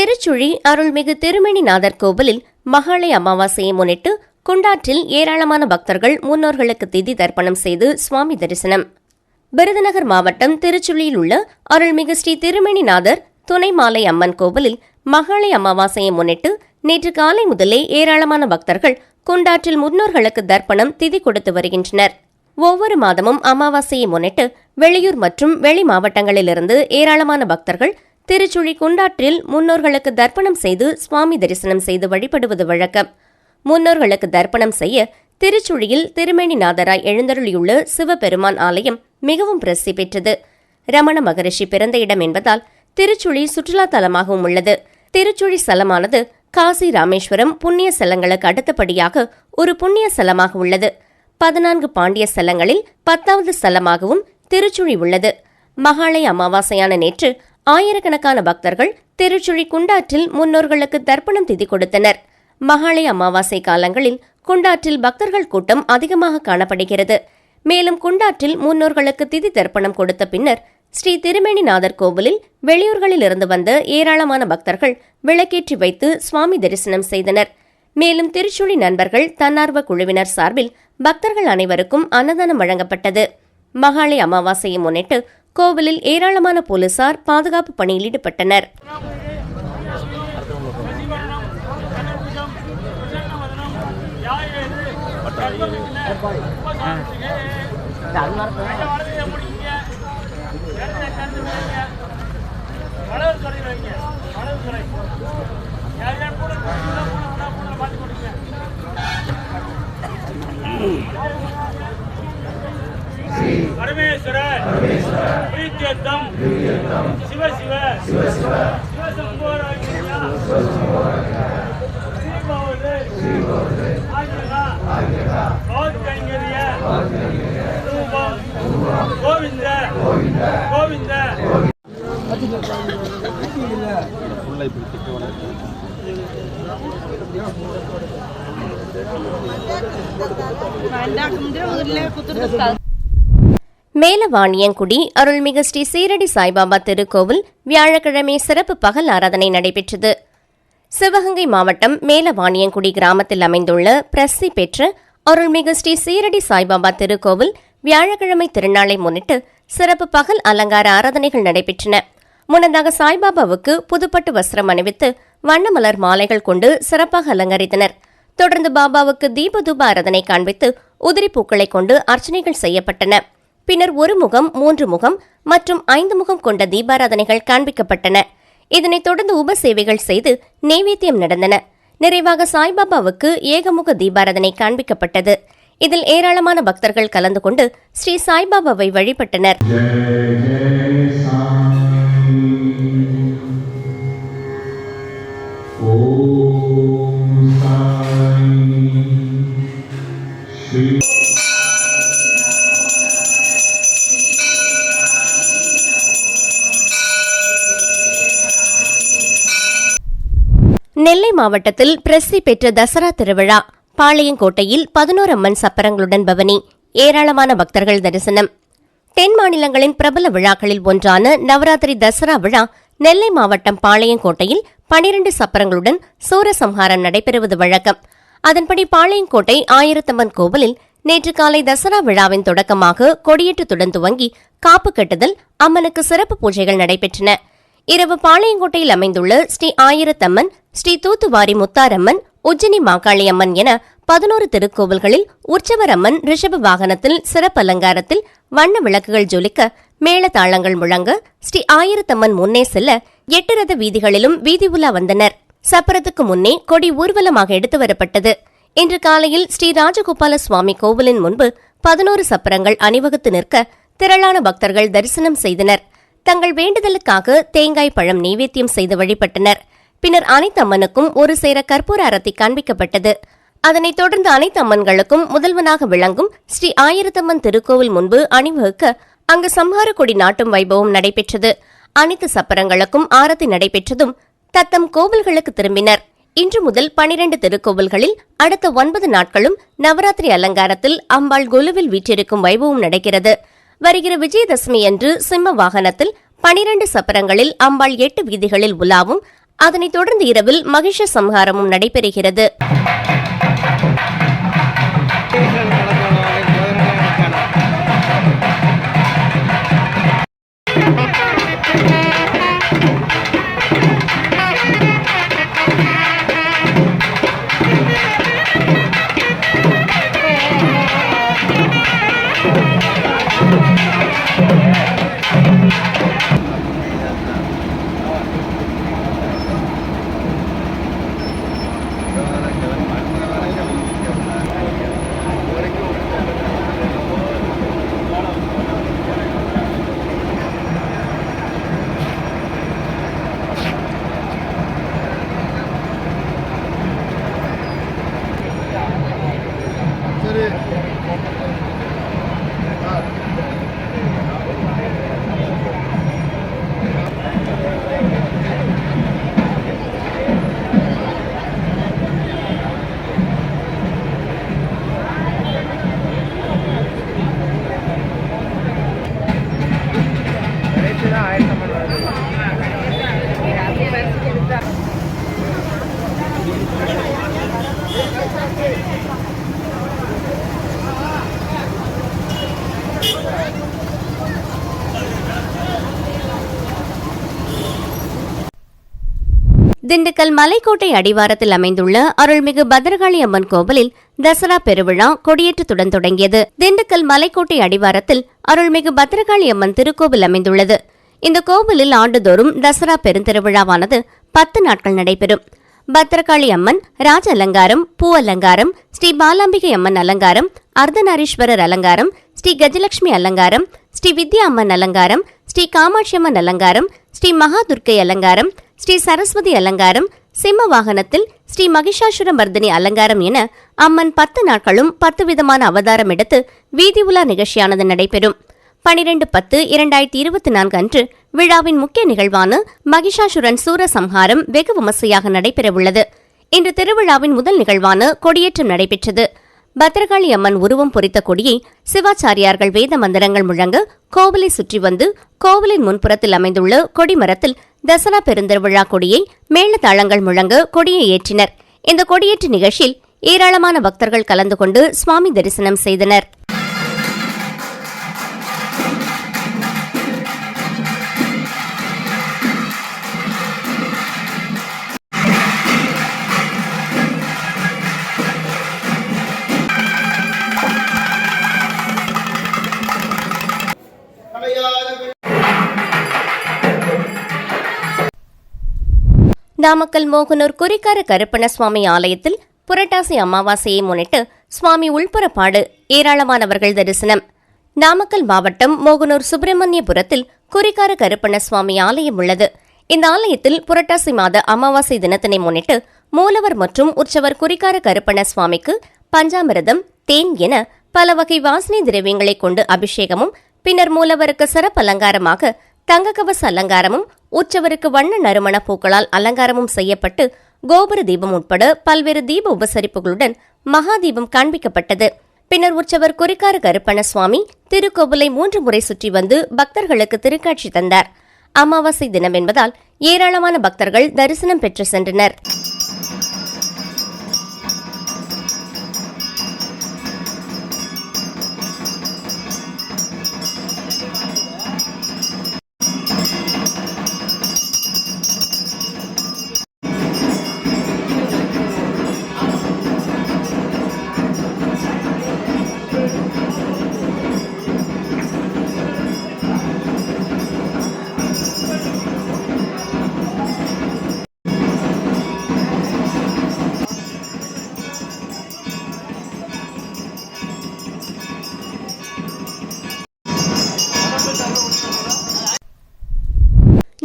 திருச்சுழி அருள்மிகு திருமணிநாதர் கோவிலில் மகாளய அமாவாசையை முன்னிட்டு குண்டாற்றில் ஏராளமான பக்தர்கள் முன்னோர்களுக்கு திதி தர்ப்பணம் செய்து சுவாமி தரிசனம். விருதுநகர் மாவட்டம் திருச்சுழியில் உள்ள அருள்மிகு ஸ்ரீ திருமணிநாதர் துணை மாலை அம்மன் கோவிலில் மகாளய அமாவாசையை முன்னிட்டு நேற்று காலை முதலே ஏராளமான பக்தர்கள் குண்டாற்றில் முன்னோர்களுக்கு தர்ப்பணம் திதி கொடுத்து வருகின்றனர். ஒவ்வொரு மாதமும் அமாவாசையை முன்னிட்டு வெளியூர் மற்றும் வெளி மாவட்டங்களிலிருந்து ஏராளமான பக்தர்கள் திருச்சுழி குண்டாற்றில் முன்னோர்களுக்கு தர்ப்பணம் செய்து சுவாமி தரிசனம் செய்து வழிபடுவது வழக்கம். முன்னோர்களுக்கு தர்ப்பணம் செய்ய திருச்சுழியில் திருமேனிநாதராய் எழுந்தருளியுள்ள சிவபெருமான் ஆலயம் மிகவும் பிரசித்தி பெற்றது. ரமண மகரிஷி பிறந்த இடம் என்பதால் திருச்சுழி சுற்றுலா தலமாகவும் உள்ளது. திருச்சுழி ஸ்தலமானது காசி ராமேஸ்வரம் புண்ணிய ஸ்தலங்களுக்கு அடுத்தபடியாக ஒரு புண்ணிய ஸ்தலமாக உள்ளது. பதினான்கு பாண்டிய ஸ்தலங்களில் பத்தாவது ஸ்தலமாகவும் திருச்சுழி உள்ளது. மகாலய அமாவாசையான நேற்று ஆயிரக்கணக்கான பக்தர்கள் திருச்சுழி குண்டாற்றில் முன்னோர்களுக்கு தர்ப்பணம் திதி கொடுத்தனர். மகாலய அமாவாசை காலங்களில் குண்டாற்றில் பக்தர்கள் கூட்டம் அதிகமாக காணப்படுகிறது. மேலும் குண்டாற்றில் முன்னோர்களுக்கு திதி தர்ப்பணம் கொடுத்த பின்னர் ஸ்ரீ திருமேனிநாதர் கோவிலில் வெளியூர்களில் இருந்து வந்த ஏராளமான பக்தர்கள் விளக்கேற்றி வைத்து சுவாமி தரிசனம் செய்தனர். மேலும் திருச்சுழி நண்பர்கள் தன்னார்வ குழுவினர் சார்பில் பக்தர்கள் அனைவருக்கும் அன்னதானம் வழங்கப்பட்டது. மகாலய அமாவாசையை முன்னிட்டு கோவிலில் ஏராளமான போலீசார் பாதுகாப்பு பணியில் ஈடுபட்டனர். பரமேஸ்வர பிரீத்தியர்த்தம் சிவ சிவ சிவசம்போராஜ்யா ஸ்ரீபவது ஆஜ்ஞா பௌத்கணிகரிய ரூபம் கோவிந்த கோவிந்த மேலவாணியங்குடி அருள்மிகு ஸ்ரீ சீரடி சாய்பாபா திருக்கோவில் வியாழக்கிழமை சிறப்பு பகல் ஆராதனை நடைபெற்றது. சிவகங்கை மாவட்டம் மேலவாணியங்குடி கிராமத்தில் அமைந்துள்ள பிரசித்தி பெற்ற அருள்மிகு ஸ்ரீ சீரடி சாய்பாபா திருக்கோவில் வியாழக்கிழமை திருநாளை முன்னிட்டு சிறப்பு பகல் அலங்கார ஆராதனைகள் நடைபெற்றன. முன்னதாக சாய்பாபாவுக்கு புதுப்பட்டு வஸ்திரம் அணிவித்து வண்ணமலர் மாலைகள் கொண்டு சிறப்பாக அலங்கரித்தனர். தொடர்ந்து பாபாவுக்கு தீபதூப ஆராதனை காண்பித்து உதிரி பூக்களை கொண்டு அர்ச்சனைகள் செய்யப்பட்டன. பின்னர் ஒரு முகம் மூன்று முகம் மற்றும் ஐந்து முகம் கொண்ட தீபாராதனைகள் காண்பிக்கப்பட்டன. இதனைத் தொடர்ந்து உப சேவைகள் செய்து நெய்வேத்தியம் நடந்தன. நிறைவாக சாய்பாபாவுக்கு ஏகமுக தீபாராதனை காண்பிக்கப்பட்டது. இதில் ஏராளமான பக்தர்கள் கலந்து கொண்டு ஸ்ரீ சாய்பாபாவை வழிபட்டனர். மாவட்டத்தில் பிரசித்தி பெற்ற தசரா திருவிழா. பாளையங்கோட்டையில் பதினோரு அம்மன் சப்பரங்களுடன் பவனி. ஏராளமான பக்தர்கள் தரிசனம். தென் மாநிலங்களின் பிரபல விழாக்களில் ஒன்றான நவராத்திரி தசரா விழா நெல்லை மாவட்டம் பாளையங்கோட்டையில் பனிரண்டு சப்பரங்களுடன் சூரசம்ஹாரம் நடைபெறுவது வழக்கம். அதன்படி பாளையங்கோட்டை ஆயிரத்தம்மன் கோவிலில் நேற்று காலை தசரா விழாவின் தொடக்கமாக கொடியேற்றத்துடன் துவங்கி காப்பு கட்டுதல் அம்மனுக்கு சிறப்பு பூஜைகள் நடைபெற்றன. இரவு பாளையங்கோட்டையில் அமைந்துள்ள ஸ்ரீ ஆயிரத்தம்மன் ஸ்ரீ தூத்துவாரி முத்தாரம்மன் உஜ்ஜினி மாகாளியம்மன் என பதினோரு திருக்கோவில்களில் உற்சவர் அம்மன் ரிஷப வாகனத்தில் சிறப்பு அலங்காரத்தில் வண்ண விளக்குகள் ஜொலிக்க மேளதாளங்கள் முழங்க ஸ்ரீ ஆயிரத்தம்மன் முன்னே செல்ல எட்டு ரத வீதிகளிலும் வீதி உலா வந்தனர். சப்பரத்துக்கு முன்னே கொடி ஊர்வலமாக எடுத்து வரப்பட்டது. இன்று காலையில் ஸ்ரீ ராஜகோபால சுவாமி கோவிலின் முன்பு பதினோரு சப்பரங்கள் அணிவகுத்து நிற்க திரளான பக்தர்கள் தரிசனம் செய்தனர். தங்கள் வேண்டுதலுக்காக தேங்காய் பழம் நெய்வேத்தியம் செய்து வழிபட்டனர். பின்னர் அனைத்து அம்மனுக்கும் ஒரு சேர கற்பூர அரத்தி காண்பிக்கப்பட்டது. அதனைத் தொடர்ந்து அனைத்து அம்மன்களுக்கும் முதல்வனாக விளங்கும் ஸ்ரீ ஆயிரத்தம்மன் திருக்கோவில் முன்பு அணிவகுக்க அங்கு சம்ஹார கொடி நாட்டும் வைபவம் நடைபெற்றது. அனைத்து சப்பரங்களுக்கும் ஆரத்தி நடைபெற்றதும் தத்தம் கோவில்களுக்கு திரும்பினர். இன்று முதல் பனிரெண்டு திருக்கோவில்களில் அடுத்த ஒன்பது நாட்களும் நவராத்திரி அலங்காரத்தில் அம்பாள் குலுவில் வீற்றிருக்கும் வைபவம் நடக்கிறது. வருகிற விஜயதசமி அன்று சிம்ம வாகனத்தில் பனிரண்டு சப்பரங்களில் அம்பாள் எட்டு வீதிகளில் உலாவும் அதனைத் தொடர்ந்து இரவில் மகிஷ சம்ஹாரமும் நடைபெறுகிறது. திண்டுக்கல் மலைக்கோட்டை அடிவாரத்தில் அமைந்துள்ள அருள்மிகு பத்ரகாளி அம்மன் கோவிலில் தசரா பெருவிழா கொடியேற்றத்துடன் தொடங்கியது. திண்டுக்கல் மலைக்கோட்டை அடிவாரத்தில் அருள்மிகு பத்ரகாளி அம்மன் திருக்கோவில் அமைந்துள்ளது. இந்த கோவிலில் ஆண்டுதோறும் தசரா பெருந்திருவிழாவானது பத்து நாட்கள் நடைபெறும். பத்ரகாளி அம்மன் ராஜ அலங்காரம் பூ அலங்காரம் ஸ்ரீ பாலாம்பிகை அம்மன் அலங்காரம் அர்த்தநாரீஸ்வரர் அலங்காரம் ஸ்ரீ கஜலட்சுமி அலங்காரம் ஸ்ரீ வித்யா அம்மன் அலங்காரம் ஸ்ரீ காமாட்சி அம்மன் அலங்காரம் ஸ்ரீ மகாதுர்க்கை அலங்காரம் ஸ்ரீ சரஸ்வதி அலங்காரம் சிம்ம வாகனத்தில் ஸ்ரீ மகிஷாசுர மர்தினி அலங்காரம் என அம்மன் பத்து நாட்களும் பத்து விதமான அவதாரம் எடுத்து வீதி உலா நிகழ்ச்சியானது நடைபெறும். பனிரெண்டு பத்து இரண்டாயிரத்தி இருபத்தி நான்கு அன்று விழாவின் முக்கிய நிகழ்வான மகிஷாசுரன் சூரசம்ஹாரம் வெகு விமர்சையாக நடைபெறவுள்ளது. இன்று திருவிழாவின் முதல் நிகழ்வான கொடியேற்றம் நடைபெற்றது. பத்ரகாளி அம்மன் உருவம் பொறித்த கொடியை சிவாச்சாரியார்கள் வேத மந்திரங்கள் முழங்க கோவிலை சுற்றி வந்து கோவிலின் முன்புறத்தில் அமைந்துள்ள கொடிமரத்தில் தசரா பெருந்திருவிழா கொடியை மேளதாளங்கள் முழங்க கொடியை ஏற்றினர். இந்த கொடியேற்று நிகழ்ச்சியில் ஏராளமான பக்தர்கள் கலந்து கொண்டு சுவாமி தரிசனம் செய்தனர். நாமக்கல் மோகனூர் குறிக்கார கருப்பண சுவாமி ஆலயத்தில் புரட்டாசி அமாவாசையை முன்னிட்டு சுவாமி உள்புறப்பாடு ஏராளமானவர்கள் தரிசனம். நாமக்கல் மாவட்டம் மோகனூர் சுப்பிரமணியபுரத்தில் குறிக்கார கருப்பண சுவாமி ஆலயம் உள்ளது. இந்த ஆலயத்தில் புரட்டாசி மாத அமாவாசை தினத்தினை முன்னிட்டு மூலவர் மற்றும் உற்சவர் குறிக்கார கருப்பண சுவாமிக்கு பஞ்சாமிரதம் தேன் என பல வகை வாசனை திரவியங்களை கொண்டு அபிஷேகமும் பின்னர் மூலவருக்கு சிறப்பு அலங்காரமாக தங்கக்கவச அலங்காரமும் உற்சவருக்கு வண்ண நறுமண பூக்களால் அலங்காரமும் செய்யப்பட்டு கோபுர தீபம் உட்பட பல்வேறு தீப உபசரிப்புகளுடன் மகா தீபம் காண்பிக்கப்பட்டது. பின்னர் உற்சவர் குறிக்கார கருப்பண சுவாமி திருக்கோவிலை மூன்று முறை சுற்றி வந்து பக்தர்களுக்கு திருக்காட்சி தந்தார். அமாவாசை தினம் என்பதால் ஏராளமான பக்தர்கள் தரிசனம் பெற்று சென்றனர்.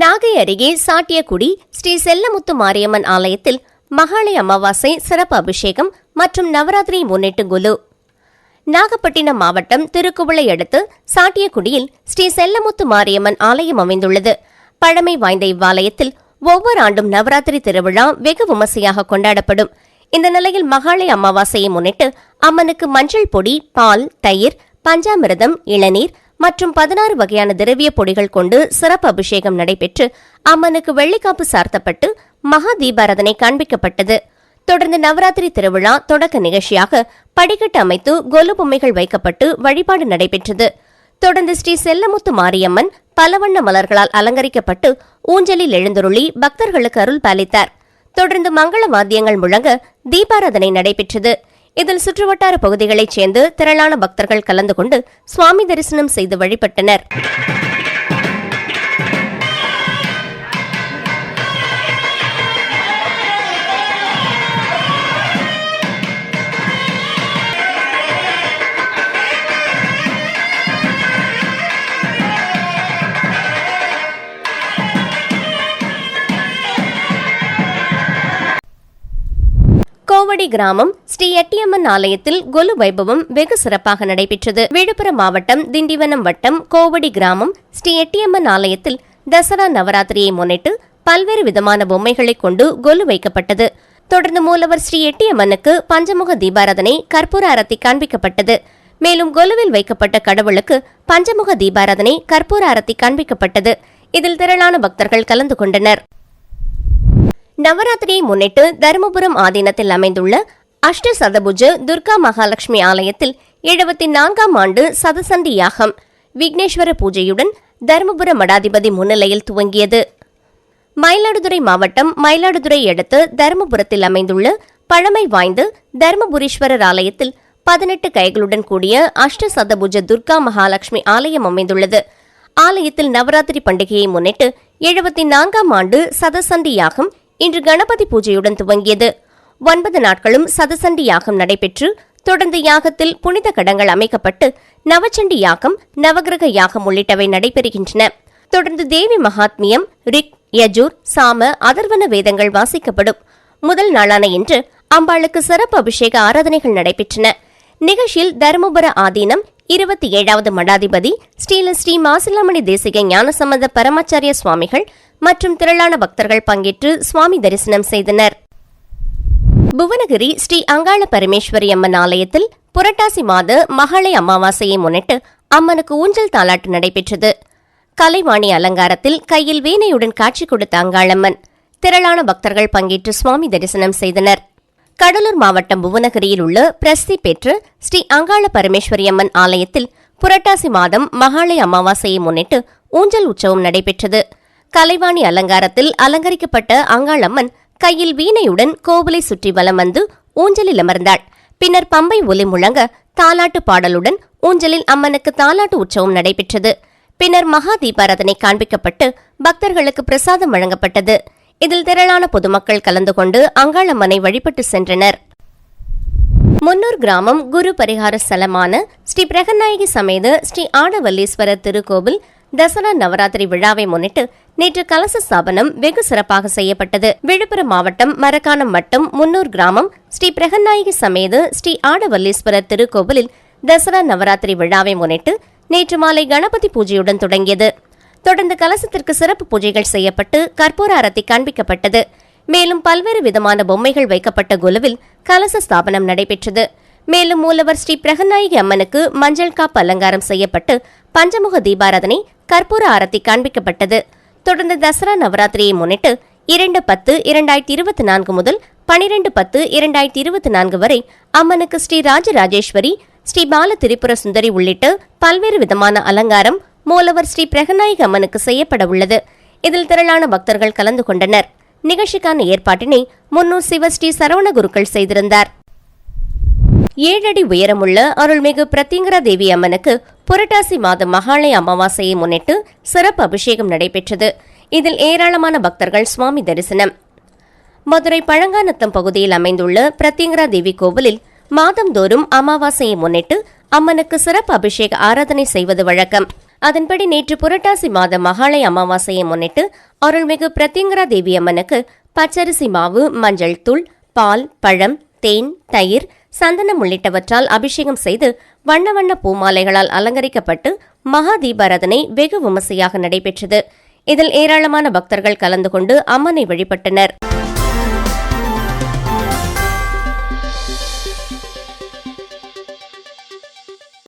நாகை அருகே சாட்டியகுடி ஸ்ரீ செல்லமுத்து மாரியம்மன் ஆலயத்தில் மகாளய அமாவாசை சிறப்பு அபிஷேகம் மற்றும் நவராத்திரி முன்னிட்டு குலு நாகப்பட்டினம் மாவட்டம் திருக்குவளை அடுத்து சாட்டியகுடியில் ஸ்ரீ செல்லமுத்து மாரியம்மன் ஆலயம் அமைந்துள்ளது. பழமை வாய்ந்த இவ்வாலயத்தில் ஒவ்வொரு ஆண்டும் நவராத்திரி திருவிழா வெகு விமர்சையாக கொண்டாடப்படும். இந்த நிலையில் மகாளய அமாவாசையை முன்னிட்டு அம்மனுக்கு மஞ்சள் பொடி பால் தயிர் பஞ்சாமிரதம் இளநீர் மற்றும் பதினாறு வகையான திரவிய பொடிகள் கொண்டு சிறப்பு அபிஷேகம் நடைபெற்று அம்மனுக்கு வெள்ளிக்காப்பு சார்த்தப்பட்டு மகா தீபாராதனை காண்பிக்கப்பட்டது. தொடர்ந்து நவராத்திரி திருவிழா தொடக்க நிகழ்ச்சியாக படிக்கட்டு அமைத்து கொலு பொம்மைகள் வைக்கப்பட்டு வழிபாடு நடைபெற்றது. தொடர்ந்து ஸ்ரீ செல்லமுத்து மாரியம்மன் பலவண்ண மலர்களால் அலங்கரிக்கப்பட்டு ஊஞ்சலில் எழுந்தருளி பக்தர்களுக்கு அருள் பாலித்தார். தொடர்ந்து மங்கள வாத்தியங்கள் முழங்க தீபாராதனை நடைபெற்றது. இதில் சுற்றுவட்டார பகுதிகளைச் சேர்ந்து திரளான பக்தர்கள் கலந்து கொண்டு சுவாமி தரிசனம் செய்து வழிபட்டனர். கோவடி கிராமம் ஸ்ரீ எட்டியம்மன் ஆலயத்தில் கொலு வைபவம் வெகு சிறப்பாக நடைபெற்றது. விழுப்புரம் மாவட்டம் திண்டிவனம் வட்டம் கோவடி கிராமம் ஸ்ரீ எட்டியம்மன் ஆலயத்தில் தசரா நவராத்திரியை முன்னிட்டு பல்வேறு விதமான பொம்மைகளை கொண்டு கொலு வைக்கப்பட்டது. தொடர்ந்து மூலவர் ஸ்ரீ எட்டியம்மனுக்கு பஞ்சமுக தீபாராதனை கற்பூர அரத்தி காண்பிக்கப்பட்டது. மேலும் கொலுவில் வைக்கப்பட்ட கடவுளுக்கு பஞ்சமுக தீபாராதனை கற்பூர அரத்தி காண்பிக்கப்பட்டது. இதில் திரளான பக்தர்கள் கலந்து கொண்டனர். நவராத்திரியை முன்னிட்டு தருமபுரம் ஆதீனத்தில் அமைந்துள்ள அஷ்ட சதபுஜ துர்கா மகாலட்சுமி ஆலயத்தில் எழுபத்தி நான்காம் ஆண்டு சதசந்தி யாகம் விக்னேஸ்வர பூஜையுடன் தருமபுர மடாதிபதி முன்னிலையில் துவங்கியது. மயிலாடுதுறை மாவட்டம் மயிலாடுதுறை அடுத்து தருமபுரத்தில் அமைந்துள்ள பழமை வாய்ந்த தருமபுரீஸ்வரர் ஆலயத்தில் பதினெட்டு கைகளுடன் கூடிய அஷ்ட சதபுஜ துர்கா மகாலட்சுமி ஆலயம் அமைந்துள்ளது. ஆலயத்தில் நவராத்திரி பண்டிகையை முன்னிட்டு எழுபத்தி நான்காம் ஆண்டு சதசந்தி யாகம் இன்று கணபதி பூஜையுடன் துவங்கியது. ஒன்பது நாட்களும் சதசண்டி யாகம் நடைபெற்று தொடர்ந்து யாகத்தில் புனித கடங்கள் அமைக்கப்பட்டு நவச்சண்டி யாகம் நவகிரக யாகம் உள்ளிட்டவை நடைபெறுகின்றன. தொடர்ந்து தேவி மகாத்மியம் ரிக் யஜூர் சாம அதர்வன வேதங்கள் வாசிக்கப்படும். முதல் நாளான இன்று அம்பாளுக்கு சிறப்பு அபிஷேக ஆராதனைகள் நடைபெற்றன. நிகழ்ச்சியில் தருமபுர ஆதீனம் இருபத்தி ஏழாவது மடாதிபதி ஸ்ரீல ஸ்ரீ மாசிலாமணி தேசிக ஞானசம்பந்த பரமாச்சாரிய சுவாமிகள் மற்றும் திரளான பக்தர்கள் பங்கேற்று சுவாமி தரிசனம் செய்தனர். புவனகிரி ஸ்ரீ அங்காள பரமேஸ்வரி அம்மன் ஆலயத்தில் புரட்டாசி மாத மகளை அமாவாசையை முன்னிட்டு அம்மனுக்கு ஊஞ்சல் தாலாட்டு நடைபெற்றது. கலைவாணி அலங்காரத்தில் கையில் வீணையுடன் காட்சி கொடுத்த அங்காளம்மன். திரளான பக்தர்கள் பங்கேற்று சுவாமி தரிசனம் செய்தனர். கடலூர் மாவட்டம் புவனகிரியில் உள்ள பிரசித்தி பெற்ற ஸ்ரீ அங்காள பரமேஸ்வரி அம்மன் ஆலயத்தில் புரட்டாசி மாதம் மகாலய அமாவாசையை முன்னிட்டு ஊஞ்சல் உற்சவம் நடைபெற்றது. கலைவாணி அலங்காரத்தில் அலங்கரிக்கப்பட்ட அங்காளம்மன் கையில் வீணையுடன் கோவிலை சுற்றி வலம் வந்து ஊஞ்சலில் அமர்ந்தாள். பின்னர் பம்பை ஒலி முழங்க தாலாட்டு பாடலுடன் ஊஞ்சலில் அம்மனுக்கு தாலாட்டு உற்சவம் நடைபெற்றது. பின்னர் மகா தீபாராதனை காண்பிக்கப்பட்டு பக்தர்களுக்கு பிரசாதம் வழங்கப்பட்டது. இதில் திரளான பொதுமக்கள் கலந்து கொண்டு அங்காளம்மனை வழிபட்டு சென்றனர். முன்னூர் கிராமம் குரு பரிகார ஸ்தலமான ஸ்ரீ பிரகநாயகி சமேத ஸ்ரீ ஆடவல்லீஸ்வரர் திருக்கோவில் தசரா நவராத்திரி விழாவை முன்னிட்டு நேற்று கலச ஸ்தாபனம் வெகு சிறப்பாக செய்யப்பட்டது. விழுப்புரம் மாவட்டம் மரக்காணம் வட்டம் முன்னூர் கிராமம் ஸ்ரீ பிரகநாயகி சமேத ஸ்ரீ ஆடவல்லீஸ்வரர் திருக்கோவிலில் தசரா நவராத்திரி விழாவை முன்னிட்டு நேற்று மாலை கணபதி பூஜையுடன் தொடங்கியது. தொடர்ந்து கலசத்திற்கு சிறப்பு பூஜைகள் செய்யப்பட்டு கற்பூர அரத்தி காண்பிக்கப்பட்டது. மேலும் பல்வேறு விதமான பொம்மைகள் வைக்கப்பட்ட குலுவில் கலச ஸ்தாபனம் நடைபெற்றது. மேலும் மூலவர் ஸ்ரீ பிரகநாயகி அம்மனுக்கு மஞ்சள் காப்பு அலங்காரம் செய்யப்பட்டு பஞ்சமுக தீபாராதனை கற்பூர ஆரத்தி காண்பிக்கப்பட்டது. தொடர்ந்து தசரா நவராத்திரியை முன்னிட்டு இரண்டு பத்து இரண்டாயிரத்தி இருபத்தி நான்கு முதல் பனிரெண்டு பத்து இரண்டாயிரத்தி இருபத்தி நான்கு வரை அம்மனுக்கு ஸ்ரீ ராஜராஜேஸ்வரி ஸ்ரீ பால திரிபுர சுந்தரி உள்ளிட்ட பல்வேறு விதமான அலங்காரம் மூலவர் ஸ்ரீ பிரகநாயக அம்மனுக்கு செய்யப்பட உள்ளது. இதில் திரளான பக்தர்கள் கலந்து கொண்டனர். நிகழ்ச்சிக்கான ஏற்பாட்டினை முன்னூர் சிவஸ்ரீ சரவண குருக்கள் செய்திருந்தார். ஏழடி உயரமுள்ள அருள்மிகு பிரத்திங்கரா தேவி அம்மனுக்கு புரட்டாசி மாதம் மகாலய அமாவாசையை முன்னிட்டு சிறப்பு அபிஷேகம் நடைபெற்றது. இதில் ஏராளமான பக்தர்கள் சுவாமி தரிசனம். மதுரை பழங்காநத்தம் பகுதியில் அமைந்துள்ள பிரத்திங்கரா தேவி கோவிலில் மாதந்தோறும் அமாவாசையை முன்னிட்டு அம்மனுக்கு சிறப்பு அபிஷேக ஆராதனை செய்வது வழக்கம். அதன்படி நேற்று புரட்டாசி மாத மகாலய அமாவாசையை முன்னிட்டு அருள்மிகு பிரத்யங்கரா தேவி அம்மனுக்கு பச்சரிசி மாவு மஞ்சள் தூள் பால் பழம் தேன் தயிர் சந்தனம் உள்ளிட்டவற்றால் அபிஷேகம் செய்து வண்ண வண்ண பூமாலைகளால் அலங்கரிக்கப்பட்டு மகா தீபாராதனை வெகு விமர்சையாக நடைபெற்றது. இதில் ஏராளமான பக்தர்கள் கலந்து கொண்டு அம்மனை வழிபட்டனர்.